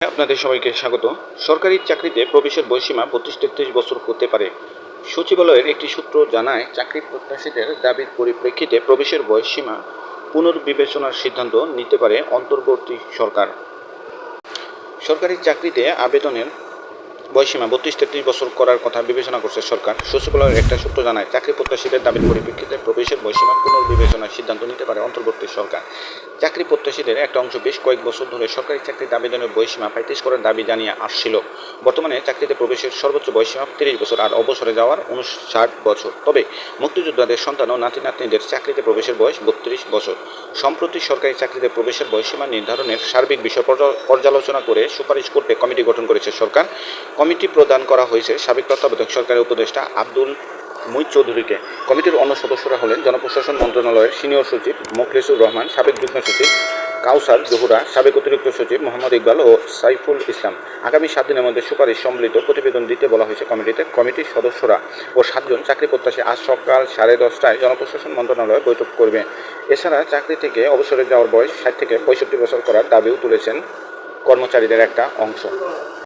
আপনাদের সবাইকে স্বাগত। সরকারি চাকরিতে প্রবেশের বয়সীমা বত্রিশ তেত্রিশ বছর হতে পারে। সচিবালয়ের একটি সূত্র জানায়, চাকরি প্রত্যাশীদের দাবির পরিপ্রেক্ষিতে প্রবেশের বয়সীমা পুনর্বিবেচনার সিদ্ধান্ত নিতে পারে অন্তর্বর্তী সরকার। সরকারি চাকরিতে আবেদনের বয়সীমা বত্রিশ তেত্রিশ বছর করার কথা বিবেচনা করছে সরকার। সচিবালয়ের একটা সূত্র জানায়, চাকরি প্রত্যাশীদের দাবির পরিপ্রেক্ষিতে প্রবেশের বয়সীমা পুনর্বিবেচনার সিদ্ধান্ত নিতে পারে অন্তর্বর্তী সরকার। চাকরি প্রত্যাশীদের একটা অংশ বেশ কয়েক বছর ধরে সরকারি চাকরিতে আবেদনের বয়সীমা পঁয়ত্রিশ করার দাবি জানিয়ে আসছিল। বর্তমানে চাকরিতে প্রবেশের সর্বোচ্চ বয়সীমা তিরিশ বছর আর অবসরে যাওয়ার উনষাট বছর। তবে মুক্তিযোদ্ধাদের সন্তান ও নাতি নাতনিদের চাকরিতে প্রবেশের বয়স বত্রিশ বছর। সম্প্রতি সরকারি চাকরিতে প্রবেশের বয়সীমা নির্ধারণের সার্বিক বিষয় পর্যা- পর্যালোচনা করে সুপারিশ করতে কমিটি গঠন করেছে সরকার। কমিটি প্রদান করা হয়েছে সাবেক তত্ত্বাবধায়ক সরকারের উপদেষ্টা আব্দুল মুইদ চৌধুরীকে। কমিটির অন্য সদস্যরা হলেন জনপ্রশাসন মন্ত্রণালয়ের সিনিয়র সচিব মোখলেসুর রহমান, সাবেক যুগ্ম সচিব কাউসার জহুরা, সাবেক অতিরিক্ত সচিব মোহাম্মদ ইকবাল ও সাইফুল ইসলাম। আগামী সাত দিনের মধ্যে সুপারিশ সম্মিলিত প্রতিবেদন দিতে বলা হয়েছে কমিটিতে। কমিটির সদস্যরা ও সাতজন চাকরি প্রত্যাশী আজ সকাল সাড়ে দশটায় জনপ্রশাসন মন্ত্রণালয়ে বৈঠক করবে। এছাড়া চাকরি থেকে অবসরে যাওয়ার বয়স ষাট থেকে পঁয়ষট্টি বছর করার দাবিও তুলেছেন কর্মচারীদের একটা অংশ।